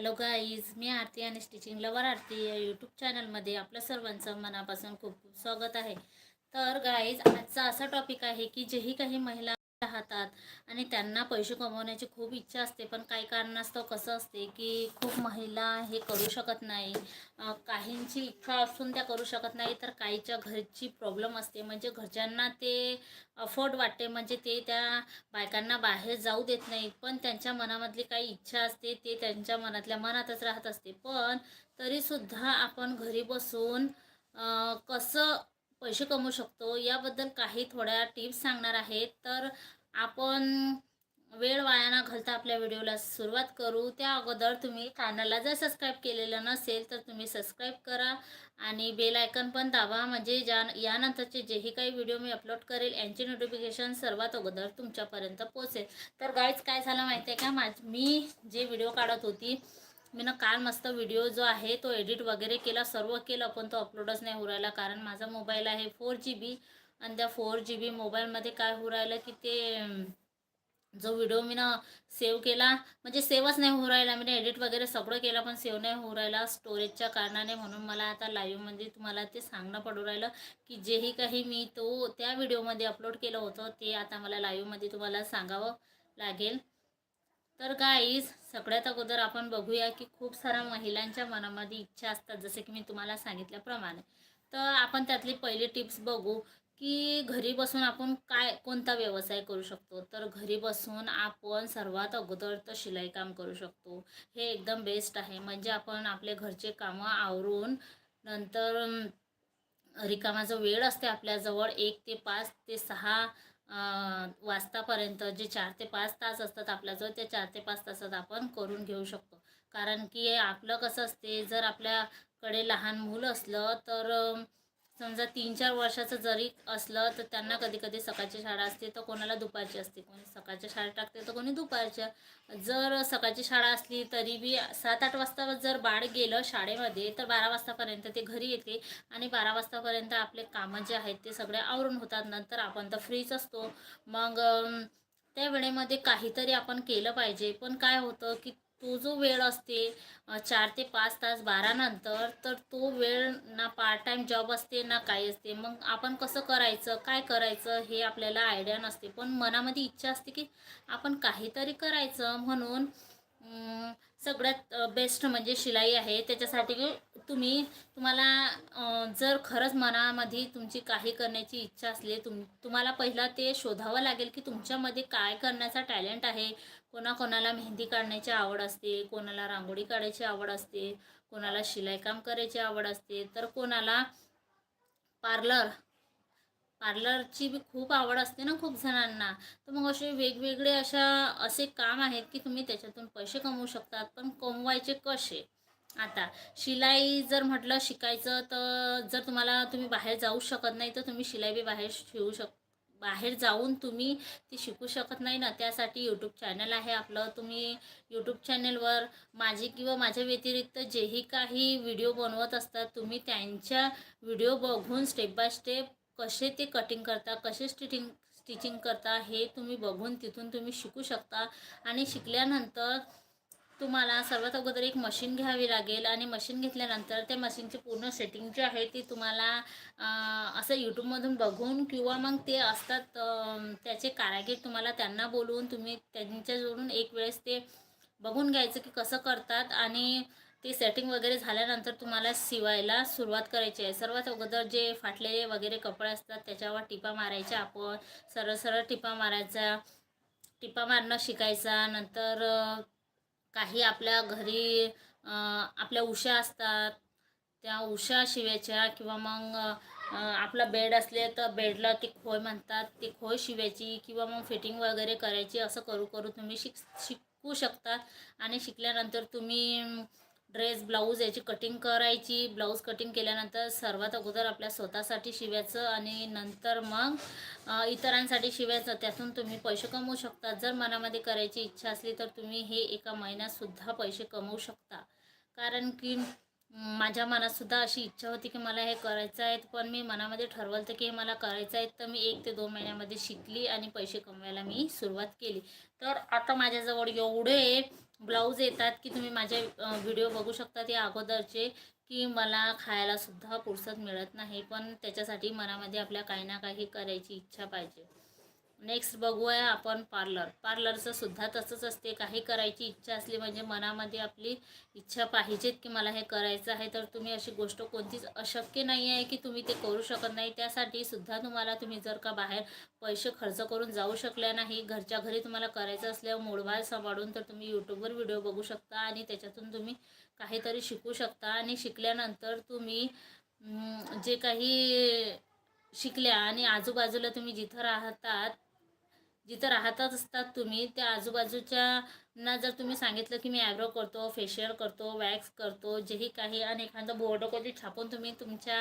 Hello guys मी आरती आणि stitching lover आरती या YouTube चॅनलमध्ये आपल्या सर्वांचं मनापासून खूप खूप स्वागत आहे. तर गाईज आजचा असा टॉपिक आहे की जेही काही महिला राहतात. आणि त्यांना पैसे कमवण्याची खूप इच्छा असते पण काही कारणास्तव कसं असते की खूप महिला हे करू शकत नाही. काहींची इच्छा असून त्या करू शकत नाही तर काहीच्या घरची प्रॉब्लेम असते. म्हणजे घरच्यांना ते अफोर्ड वाटते म्हणजे ते त्या बायकांना बाहेर जाऊ देत नाही. पण त्यांच्या मनामधली काही इच्छा असते ते त्यांच्या मनातल्या मनातच राहत असते. पण तरीसुद्धा आपण घरी बसून कसं पैसे कमवू शकतो याबद्दल काही थोड्या टिप्स सांगणार आहेत तर आपण वेळ वाया न घालता आपल्या व्हिडिओला सुरुवात करू. त्या अगोदर तुम्ही चॅनलला जर सबस्क्राईब केलेलं नसेल तर तुम्ही सबस्क्राईब करा आणि बेल आयकन पण दाबा. म्हणजे ज्या यानंतरचे जेही काही व्हिडिओ मी अपलोड करेल यांची नोटिफिकेशन सर्वात अगोदर तुमच्यापर्यंत पोचेल तर गाईज काय झालं माहिती आहे का? माझ मी जे व्हिडिओ काढत होती मी ना काल मस्त व्हिडिओ जो आहे तो एडिट वगैरे केला सर्व केलं पण तो अपलोडच नाही होऊ राहिला कारण माझा मोबाईल आहे फोर जी बी आणि त्या फोर जी बी मोबाईलमध्ये काय होऊ राहिलं की ते जो व्हिडिओ मी ना सेव्ह केला म्हणजे सेव्हच नाही होऊ राहिला. मी एडिट वगैरे सगळं केलं पण सेव्ह नाही होऊ राहिला स्टोरेजच्या कारणाने. म्हणून मला आता लाईव्हमध्ये तुम्हाला ते सांगणं पडू राहिलं की जेही काही मी तो त्या व्हिडिओमध्ये अपलोड केलं होतं ते आता मला लाईव्हमध्ये तुम्हाला सांगावं लागेल. तर गाईज सगळ्यात अगोदर आपण बघूया की खूप साऱ्या महिलांच्या मनामध्ये इच्छा असतात जसे की मी तुम्हाला सांगितल्याप्रमाणे. तर आपण त्यातली पहिली टिप्स बघू. की घरी बसून आपण काय कोणता व्यवसाय करू शकतो? तर घरी बसून आपण सर्वात अगोदर तर शिलाई काम करू शकतो. हे एकदम बेस्ट आहे. म्हणजे आपण आपले घरचे कामं आवरून नंतर रिकामा जो वेळ असते आपल्याजवळ एक ते पाच ते सहा वाजतापर्यंत जे चार ते पाच तास असतात आपल्याजवळ ते चार ते पाच तासात आपण करून घेऊ शकतो. कारण की आपलं कसं असते जर आपल्याकडे लहान मुलं असलं तर समजा तीन चार वर्षाचं जरी असलं तर त्यांना कधी कधी सकाळची शाळा असते तर कोणाला दुपारची असते. कोणी सकाळच्या शाळा टाकते तर कोणी दुपारच्या. जर सकाळची शाळा असली तरी बी सात आठ वाजता जर बाळ गेलं शाळेमध्ये तर बारा वाजतापर्यंत ते घरी येते आणि बारा वाजतापर्यंत आपले कामं जे आहेत ते सगळे आवरून होतात. नंतर आपण तर फ्रीच असतो. मग त्या वेळेमध्ये काहीतरी आपण केलं पाहिजे. पण काय होतं की तो जो वेळ असते चार ते पाच तास बारानंतर तर तो वेळ ना पार्ट टाईम जॉब असते ना काय असते. मग आपण कसं करायचं काय करायचं हे आपल्याला आयडिया नसते. पण मनामध्ये इच्छा असते की आपण काहीतरी करायचं म्हणून सगळ्यात बेस्ट म्हणजे शिलाई आहे. त्याच्यासाठी तुम्ही तुम्हाला जर खरंच मनामध्ये तुमची काही करण्याची इच्छा असली तुम तुम्हाला पहिला ते शोधावं लागेल की तुमच्यामध्ये काय करण्याचा टॅलेंट आहे. कोणाकोणाला मेहंदी काढण्याची आवड असते कोणाला रांगोळी काढायची आवड असते कोणाला शिलाई काम करायची आवड असते तर कोणाला पार्लर पार्लरची बी खूप आवड असते ना खूप जणांना. तर मग असे वेगवेगळे अशा असे काम आहेत की तुम्ही त्याच्यातून पैसे कमवू शकतात पण कमवायचे कसे? आता शिलाई जर म्हटलं शिकायचं तर जर तुम्हाला तुम्ही बाहेर जाऊ शकत नाही तर तुम्ही शिलाई बी बाहेर शिवू शक बाहेर जाऊन तुम्ही ती शिकू शकत नाही ना त्यासाठी यूट्यूब चॅनल आहे आपलं. तुम्ही यूट्यूब चॅनलवर माझे किंवा माझ्या व्यतिरिक्त जेही काही व्हिडिओ बनवत असतात तुम्ही त्यांच्या व्हिडिओ बघून स्टेप बाय स्टेप कसे ते कटिंग करता कसे स्टिचिंग स्टिचिंग करता हे तुम्ही बघून तिथून तुम्ही शिकू शकता. आणि शिकल्यानंतर तुम्हाला सर्वात अगोदर एक मशीन घ्यावी लागेल आणि मशीन घेतल्यानंतर त्या मशीनची पूर्ण सेटिंग जी आहे ती तुम्हाला असं यूट्यूबमधून बघून किंवा मग ते असतात त्याचे कारागीर तुम्हाला त्यांना बोलवून तुम्ही त्यांच्याजवळून एक वेळेस ते बघून घ्यायचं की कसं करतात आणि ते सेटिंग वगैरे झाल्यानंतर तुम्हाला शिवायला सुरुवात करायची आहे. सर्वात अगोदर जे फाटलेले वगैरे कपडे असतात त्याच्यावर टिपा मारायच्या आपण सरळ सरळ टिपा मारायचा टिपा मारणं शिकायचा नंतर काही आपल्या घरी आपल्या उशा असतात. त्या उशा शिवायच्या किंवा मग आपला बेड असले तर बेडला ती खोय म्हणतात. ती खोय शिवायची किंवा मग फिटिंग वगैरे करायची असं करू करू तुम्ही शिक शिकू शकतात आणि शिकल्यानंतर तुम्ही ड्रेस ब्लाऊज याची कटिंग करायची. ब्लाऊज कटिंग केल्यानंतर सर्वात अगोदर आपल्या स्वतःसाठी शिवायचं आणि नंतर मग इतरांसाठी शिवायचं. त्यातून तुम्ही पैसे कमवू शकता. जर मनामध्ये करायची इच्छा असली तर तुम्ही हे एका महिन्यातसुद्धा पैसे कमवू शकता. कारण की माझ्या मनातसुद्धा अशी इच्छा होती की मला हे करायचं आहे. पण मी मनामध्ये ठरवलं होतं की हे मला करायचं आहे. तर मी एक ते दोन महिन्यामध्ये शिकली आणि पैसे कमवायला मी सुरुवात केली. तर आता माझ्याजवळ एवढे ब्लाऊज येतात की तुम्ही माझे व्हिडिओ बघू शकता ते अगोदरचे की मला खायला सुद्धा फुरसत मिळत नाही. पण त्याच्यासाठी मनामध्ये आपल्या काही ना काही करायची इच्छा पाहिजे. नेक्स्ट बघूया आपण पार्लर पार्लरचं सुद्धा तसंच असते. काही करायची इच्छा असली म्हणजे मनामध्ये आपली इच्छा पाहिजेत की मला हे करायचं आहे तर तुम्ही अशी गोष्ट कोणतीच अशक्य नाही आहे की तुम्ही ते करू शकत नाही. त्यासाठी सुद्धा तुम्हाला तुम्ही जर का बाहेर पैसे खर्च करून जाऊ शकल्या नाही घरच्या घरी तुम्हाला करायचं असल्यावर मोडवाल सांभाळून तर तुम्ही यूट्यूबवर व्हिडिओ बघू शकता आणि त्याच्यातून तुम्ही काहीतरी शिकू शकता. आणि शिकल्यानंतर तुम्ही जे काही शिकल्या आणि आजूबाजूला तुम्ही जिथं राहतात जिथं राहतच असतात तुम्ही त्या आजूबाजूच्या ना जर तुम्ही सांगितलं की मी ॲब्रो करतो फेशियल करतो वॅक्स करतो जेही काही आणि एखादं बोर्ड कधी छापून तुम्ही तुमच्या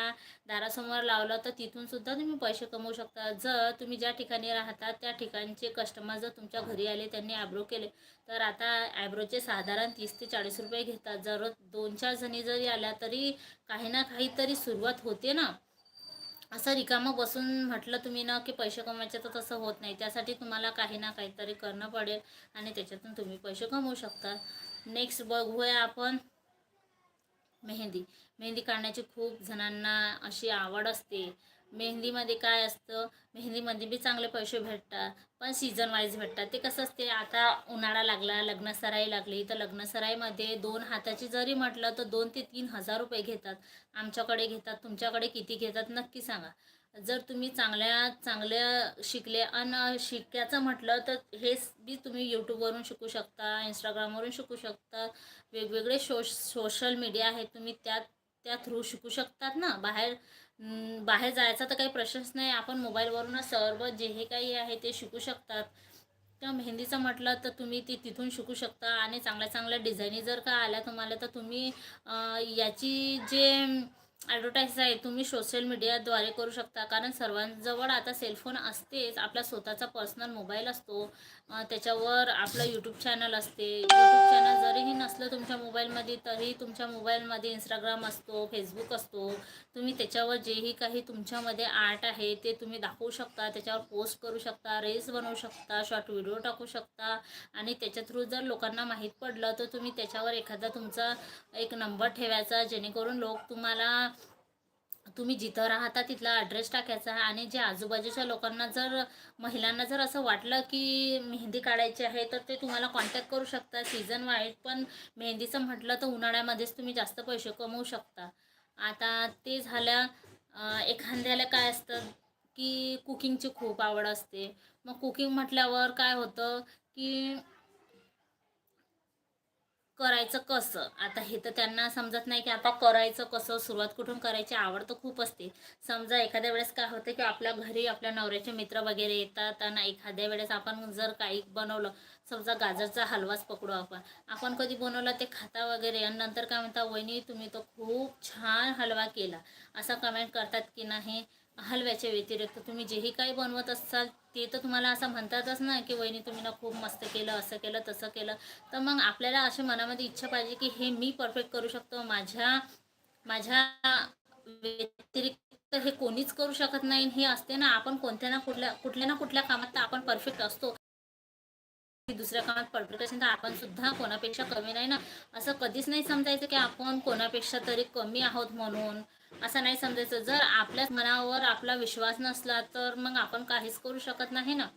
दारासमोर लावलं तर तिथूनसुद्धा तुम्ही पैसे कमवू शकता. जर तुम्ही ज्या ठिकाणी राहतात त्या ठिकाणचे कस्टमर जर तुमच्या घरी आले त्यांनी ॲब्रो केले तर आता ॲब्रोचे साधारण तीस ते चाळीस रुपये घेतात. जर दोन चार जणी जरी आल्या तरी काही ना काहीतरी सुरुवात होते ना. असं रिकामं बसून म्हटलं तुम्ही ना की पैसे कमवायचे तर तसं होत नाही. त्यासाठी तुम्हाला काही ना काहीतरी करणं पडेल आणि त्याच्यातून तुम्ही पैसे कमवू शकता. नेक्स्ट बघूया आपण मेहंदी. मेहंदी काढण्याची खूप जणांना अशी आवड असते. मेहंदीमध्ये काय असतं? मेहंदीमध्ये बी चांगले पैसे भेटतात पण सीझन वाईज भेटतात. ते कसं असते आता उन्हाळा लागला लग्नसराई लागली तर लग्नसराईमध्ये दोन हाताची जरी म्हटलं तर दोन ते तीन हजार रुपये घेतात. आमच्याकडे घेतात तुमच्याकडे किती घेतात नक्की सांगा. जर तुम्ही चांगल्या चांगल्या शिकले आणि शिकायचं म्हटलं तर हेच बी तुम्ही यूट्यूबवरून शिकू शकता इंस्टाग्रामवरून शिकू शकता. वेगवेगळे शो सोशल मीडिया आहेत तुम्ही त्यात त्या थ्रू शिकू शकतात ना? बाहेर बाहेर जायचा तर काही प्रश्नच नाही. आपण मोबाईलवरूनच सर्व जे हे काही आहे ते शिकू शकतात. तर मेहंदीचं म्हटलं तर तुम्ही ती तिथून शिकू शकता आणि चांगल्या चांगल्या डिझाईनी जर का आल्या तुम्हाला तर तुम्ही याची जे ॲडव्हर्टाईज आहे. तुम्ही सोशल मीडियाद्वारे करू शकता. कारण सर्वांजवळ आता सेलफोन असतेच. आपला स्वतःचा पर्सनल मोबाईल असतो. त्याच्यावर आपलं यूट्यूब चॅनल असते. यूट्यूब चॅनल जरीही नसलं तुमच्या मोबाईलमध्ये तरी तुमच्या मोबाईलमध्ये इंस्टाग्राम असतो फेसबुक असतो. तुम्ही त्याच्यावर जेही काही तुमच्यामध्ये आर्ट आहे ते तुम्ही दाखवू शकता. त्याच्यावर पोस्ट करू शकता रील्स बनवू शकता शॉर्ट व्हिडिओ टाकू शकता. आणि त्याच्या थ्रू जर लोकांना माहीत पडलं तर तुम्ही त्याच्यावर एखादा तुमचा एक नंबर ठेवायचा. जेणेकरून लोक तुम्हाला तुम्ही जिथं राहता तिथला ॲड्रेस टाकायचा. आणि जे आजूबाजूच्या लोकांना जर महिलांना जर असं वाटलं की मेहंदी काढायची आहे तर ते तुम्हाला कॉन्टॅक्ट करू शकता. सीझन वाईज पण मेहंदीचं म्हटलं तर उन्हाळ्यामध्येच तुम्ही जास्त पैसे कमवू शकता. आता ते झाल्या एखाद्याला काय असतं की कुकिंगची खूप आवड असते. मग कुकिंग म्हटल्यावर काय होतं की करायचं कसं? आता हे तर त्यांना समजत नाही की आता करायचं कसं सुरुवात कुठून करायची आवड तर खूप असते. समजा एखाद्या वेळेस काय होतं की आपल्या घरी आपल्या नवऱ्याचे मित्र वगैरे येतात आणि एखाद्या वेळेस आपण जर काही बनवलं समजा गाजरचा हलवाच पकडू आपण. आपण कधी बनवला ते खाता वगैरे आणि नंतर काय म्हणता वहिनी तुम्ही तर खूप छान हलवा केला. असं कमेंट करतात की नाही हलव्याच्या व्यतिरिक्त तुम्ही जेही काही बनवत असाल ते तर तुम्हाला असं म्हणतातच ना की वहिनी तुम्ही ना खूप मस्त केलं असं केलं तसं केलं. तर मग आपल्याला अशी मनामध्ये इच्छा पाहिजे की हे मी परफेक्ट करू शकतो. माझ्या माझ्या व्यतिरिक्त हे कोणीच करू शकत नाही. हे असते ना आपण कोणत्या ना कुठल्या कुठल्या ना कुठल्या कामात तर आपण परफेक्ट असतो. दुसऱ्या कामात परफेक्ट असेल तर आपण सुद्धा कोणापेक्षा कमी नाही ना. असं कधीच नाही समजायचं की आपण कोणापेक्षा तरी कमी आहोत म्हणून. असं नाही समजायचं. जर आपल्याच मनावर आपला विश्वास नसला तर मग आपण काहीच करू शकत नाही ना?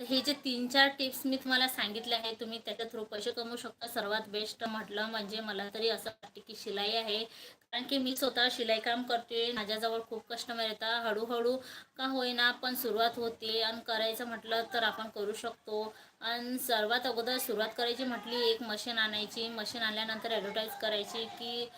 तर हे जे तीन चार टिप्स मी तुम्हाला सांगितले आहे तुम्ही त्याच्या थ्रू पैसे कमवू शकता. सर्वात बेस्ट म्हटलं म्हणजे मला तरी असं वाटते की शिलाई आहे. कारण की मी स्वतः शिलाई काम करते माझ्याजवळ खूप कस्टमर येतात. हळूहळू का होईना पण सुरुवात होते. आणि करायचं म्हटलं तर आपण करू शकतो. आणि सर्वात अगोदर सुरुवात करायची म्हटली एक मशीन आणायची. मशीन आणल्यानंतर ॲडव्हर्टाईज करायची की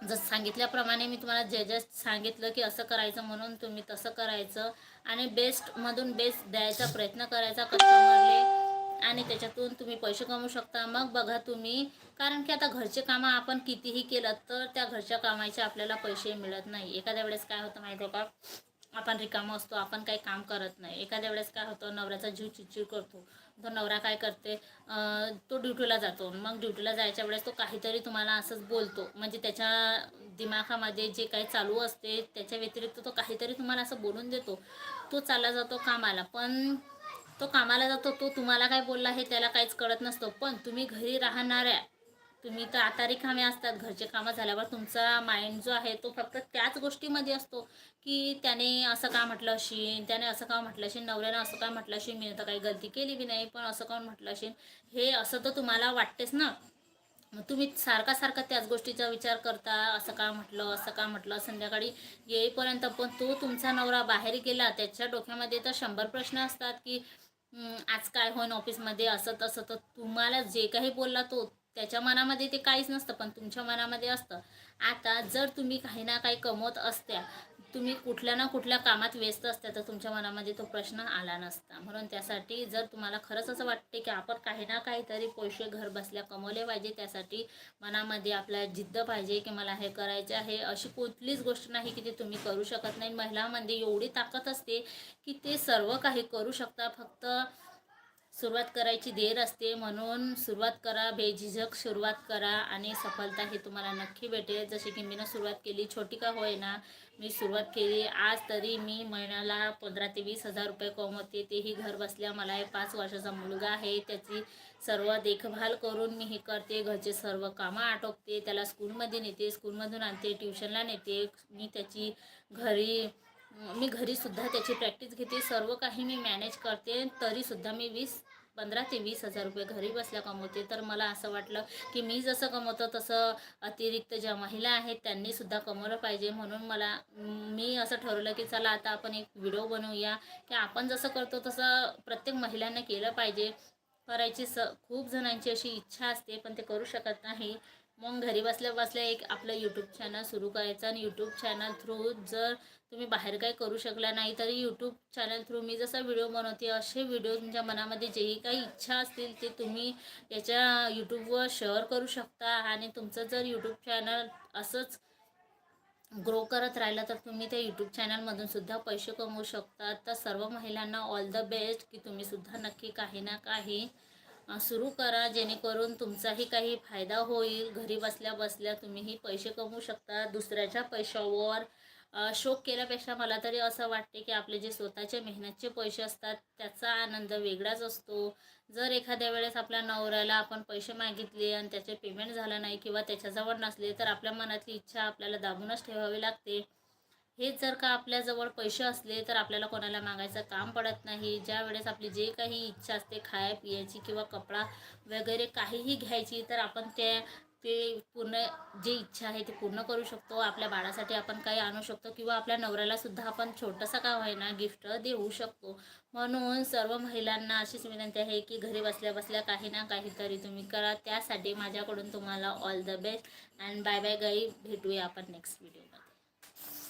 जसं सांगितल्याप्रमाणे मी तुम्हाला जे जे सांगितलं की असं करायचं म्हणून तुम्ही तसं करायचं आणि बेस्टमधून बेस्ट द्यायचा प्रयत्न करायचा कस्टमरले आणि त्याच्यातून तुम्ही पैसे कमवू शकता. मग बघा तुम्ही कारण की आता घरचे कामं आपण कितीही केलं तर त्या घरच्या कामाचे आपल्याला पैसे मिळत नाही. एखाद्या वेळेस काय होतं माहिती आहे का? आपण रिकामं असतो आपण काही काम करत नाही. एखाद्या वेळेस काय होतं? नवऱ्याचा जीव चिडचिड करतो. तो नवरा काय करते? तो ड्युटीला जातो. मग ड्युटीला जायच्या वेळेस तो काहीतरी तुम्हाला असंच बोलतो. म्हणजे त्याच्या दिमागामध्ये जे काही चालू असते त्याच्या व्यतिरिक्त तो काहीतरी तुम्हाला असं बोलून देतो. तो चालला जातो कामाला. पण तो कामाला जातो तो तुम्हाला काय बोलला हे त्याला काहीच कळत नसतो. पण तुम्ही घरी राहणाऱ्या तुम्ही तर आता रिकामे असतात घरचे कामं झाल्यावर तुमचा माइंड जो आहे तो फक्त त्याच गोष्टीमध्ये असतो की त्याने असं का म्हटलं असेल त्याने असं का म्हटलं असेल नवऱ्यानं असं का म्हटलं असेल मी तर काही गलती केली बी नाही पण असं का म्हटलं असेल हे असं तर तुम्हाला वाटतेच ना. तुम्ही सारखा सारखा त्याच गोष्टीचा विचार करता असं का म्हटलं असं का म्हटलं संध्याकाळी येईपर्यंत पण तो तुमचा नवरा बाहेर गेला त्याच्या डोक्यामध्ये तर शंभर प्रश्न असतात की आज काय होईन ऑफिसमध्ये असं तसं तर तुम्हाला जे काही बोलला तो त्याच्या मनामध्ये ते काहीच नसतं पण तुमच्या मनामध्ये असतं. आता जर तुम्ही काही ना काही कमवत असत्या तुम्ही कुठल्या ना कुठल्या कामात व्यस्त असत्या तर तुमच्या मनामध्ये तो प्रश्न आला नसता. म्हणून त्यासाठी जर तुम्हाला खरंच असं वाटते की आपण काही ना काहीतरी पैसे घर बसल्या कमवले पाहिजे त्यासाठी मनामध्ये आपल्या जिद्द पाहिजे की मला हे करायचं आहे अशी कुठलीच गोष्ट नाही की ती तुम्ही करू शकत नाही. महिलांमध्ये एवढी ताकद असते की ते सर्व काही करू शकता फक्त सुरुवात करायची देर असते म्हणून सुरुवात करा बेझिझक सुरुवात करा आणि सफलता ही तुम्हाला नक्की भेटेल. जसे की मी ना सुरुवात केली छोटी का होईना मी सुरुवात केली. आज तरी मी महिन्याला पंधरा ते वीस हजार रुपये कमवते. तेही घर बसल्या मला एक पाच वर्षाचा मुलगा आहे. त्याची सर्व देखभाल करून मी हे करते. घरचे सर्व कामं आटोपते. त्याला स्कूलमध्ये नेते स्कूलमधून आणते ट्युशनला नेते. मी त्याची घरी मी घरीसुद्धा त्याची प्रॅक्टिस घेते. सर्व काही मी मॅनेज करते. तरीसुद्धा मी वीस पंधरा ते वीस हजार रुपये घरी बसल्या कमवते. तर मला असं वाटलं की मी जसं कमवतो तसं अतिरिक्त ज्या महिला आहेत त्यांनीसुद्धा कमवलं पाहिजे. म्हणून मला मी असं ठरवलं की चला आता आपण एक व्हिडिओ बनवूया. की आपण जसं करतो तसं प्रत्येक महिलांना केलं पाहिजे. करायची स खूप जणांची अशी इच्छा असते पण ते करू शकत नाही. मग घरी बसल्या बसल्या एक आपलं यूट्यूब चॅनल सुरू करायचं आणि यूट्यूब चॅनल थ्रू जर तुम्ही बाहेर काही करू शकला नाही तरी यूट्यूब चॅनल थ्रू मी जसा व्हिडिओ बनवते असे व्हिडिओ तुमच्या मनामध्ये जेही काही इच्छा असतील ते तुम्ही याच्या यूट्यूबवर शेअर करू शकता. आणि तुमचं जर यूट्यूब चॅनल असंच ग्रो करत राहिलं तर तुम्ही त्या यूट्यूब चॅनलमधून सुद्धा पैसे कमवू शकता. तर सर्व महिलांना ऑल द बेस्ट की तुम्ही सुद्धा नक्की काही ना काही सुरू करा जेणेकरून तुमचाही काही फायदा होईल. घरी बसल्या बसल्या तुम्हीही पैसे कमवू शकता. दुसऱ्याच्या पैशावर शोक केल्यापेक्षा मला तरी असं वाटते की आपले जे स्वतःचे मेहनतचे पैसे असतात त्याचा आनंद वेगळाच असतो. जर एखाद्या वेळेस आपल्या नवऱ्याला आपण पैसे मागितले आणि त्याचे पेमेंट झालं नाही किंवा त्याच्याजवळ नसले तर आपल्या मनातली इच्छा आपल्याला दाबूनच ठेवावी लागते. हेच जर का आपल्याजवळ पैसे असले तर आपल्याला कोणाला मागायचं काम पडत नाही. ज्या वेळेस आपली जे काही इच्छा असते खाया पियाची किंवा कपडा वगैरे काहीही घ्यायची तर आपण ते ते पूर्ण जे इच्छा आहे ते पूर्ण करू शकतो. आपल्या बाळासाठी आपण काही आणू शकतो किंवा आपल्या नवऱ्यालासुद्धा आपण छोटंसं का होईना गिफ्ट देऊ शकतो. म्हणून सर्व महिलांना अशीच विनंती आहे की घरी बसल्या बसल्या काही ना काहीतरी तुम्ही करा. त्यासाठी माझ्याकडून तुम्हाला all the best and bye bye guys भेटूया आपण नेक्स्ट व्हिडिओ